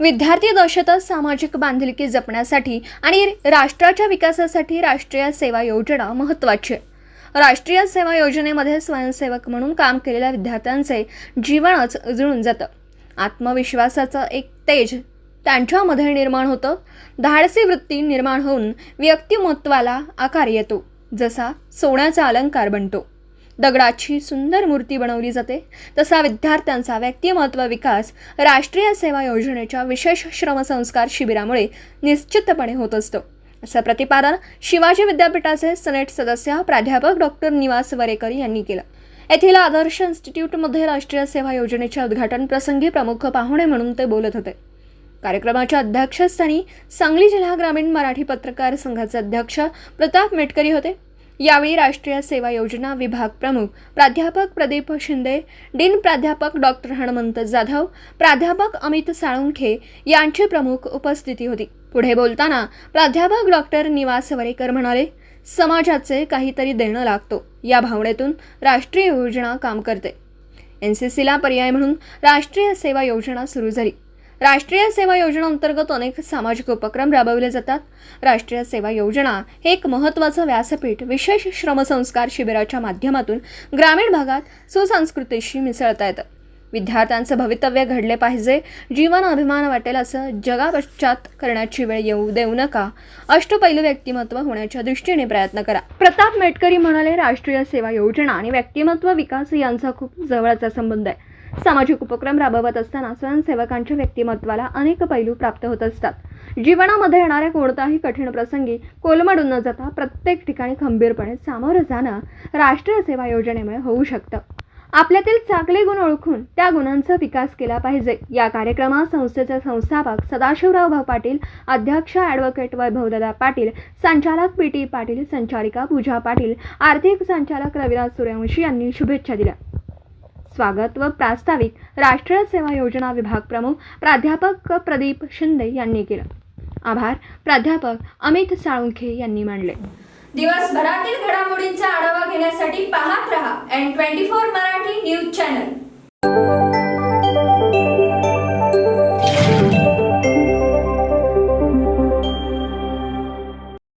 विद्यार्थी दशेतच सामाजिक बांधिलकी जपण्यासाठी आणि राष्ट्राच्या विकासासाठी राष्ट्रीय सेवा योजना महत्त्वाची आहे. राष्ट्रीय सेवा योजनेमध्ये स्वयंसेवक म्हणून काम केलेल्या विद्यार्थ्यांचे जीवनच उजळून जातं. आत्मविश्वासाचं एक तेज त्यांच्यामध्ये निर्माण होतं. धाडसी वृत्ती निर्माण होऊन व्यक्तिमत्वाला आकार येतो. जसा सोन्याचा अलंकार बनतो. दगडाची सुंदर मूर्ती बनवली जाते. तसा विद्यार्थ्यांचा व्यक्तिमत्व विकास राष्ट्रीय सेवा योजनेच्या विशेष श्रमसंस्कार शिबिरामुळे निश्चितपणे होत असतो. असं प्रतिपादन शिवाजी विद्यापीठाचे सनेट सदस्य प्राध्यापक डॉक्टर निवास वरेकर यांनी केलं. येथील आदर्श इन्स्टिट्यूटमध्ये राष्ट्रीय सेवा योजनेच्या उद्घाटन प्रसंगी प्रमुख पाहुणे म्हणून ते बोलत होते. कार्यक्रमाच्या अध्यक्षस्थानी सांगली जिल्हा ग्रामीण मराठी पत्रकार संघाचे अध्यक्ष प्रताप मेटकरी होते. यावेळी राष्ट्रीय सेवा योजना विभाग प्रमुख प्राध्यापक प्रदीप शिंदे डीन प्राध्यापक डॉक्टर हनुमंत जाधव प्राध्यापक अमित साळुंखे यांची प्रमुख उपस्थिती होती. पुढे बोलताना प्राध्यापक डॉक्टर निवास वरेकर म्हणाले समाजाचे काहीतरी देणं लागतो. या भावनेतून राष्ट्रीय योजना काम करते. एन सी सीला पर्याय म्हणून राष्ट्रीय सेवा योजना सुरू झाली. राष्ट्रीय सेवा योजना अंतर्गत अनेक सामाजिक उपक्रम राबवले जातात. राष्ट्रीय सेवा योजना हे एक महत्त्वाचं व्यासपीठ विशेष श्रमसंस्कार शिबिराच्या माध्यमातून ग्रामीण भागात सुसंस्कृतीशी मिसळता येतं. विद्यार्थ्यांचं भवितव्य घडले पाहिजे. जीवन अभिमान वाटेल असं जगापश्चात करण्याची वेळ येऊ देऊ नका. अष्टपैलू व्यक्तिमत्व होण्याच्या दृष्टीने प्रयत्न करा. प्रताप मेटकरी म्हणाले राष्ट्रीय सेवा योजना आणि व्यक्तिमत्व विकास यांचा खूप जवळचा संबंध आहे. सामाजिक उपक्रम राबवत असताना स्वयंसेवकांच्या व्यक्तिमत्वाला अनेक पैलू प्राप्त होत असतात. जीवनामध्ये येणाऱ्या कोणताही कठीण प्रसंगी कोलमडून न जाता प्रत्येक ठिकाणी खंबीरपणे सामोरं जाणं राष्ट्रीय सेवा योजनेमुळे होऊ शकतं. आपल्यातील चांगले गुण ओळखून त्या गुणांचा विकास केला पाहिजे. या कार्यक्रमात संस्थेचे संस्थापक सदाशिवराव भाऊ पाटील अध्यक्ष ॲडव्होकेट वैभवदादा पाटील संचालक पी टी पाटील संचालिका पूजा पाटील आर्थिक संचालक रविराज सूर्यवंशी यांनी शुभेच्छा दिल्या. स्वागत व प्रास्ताविक राष्ट्रीय सेवा योजना विभाग प्रमुख प्राध्यापक प्रदीप शिंदे यांनी केलं. आभार. प्राध्यापक अमित साळुंखे यांनी मांडले. दिवसभरातील घडामोडींचा आढावा घेण्यासाठी पाहत रहा N twenty four Marathi news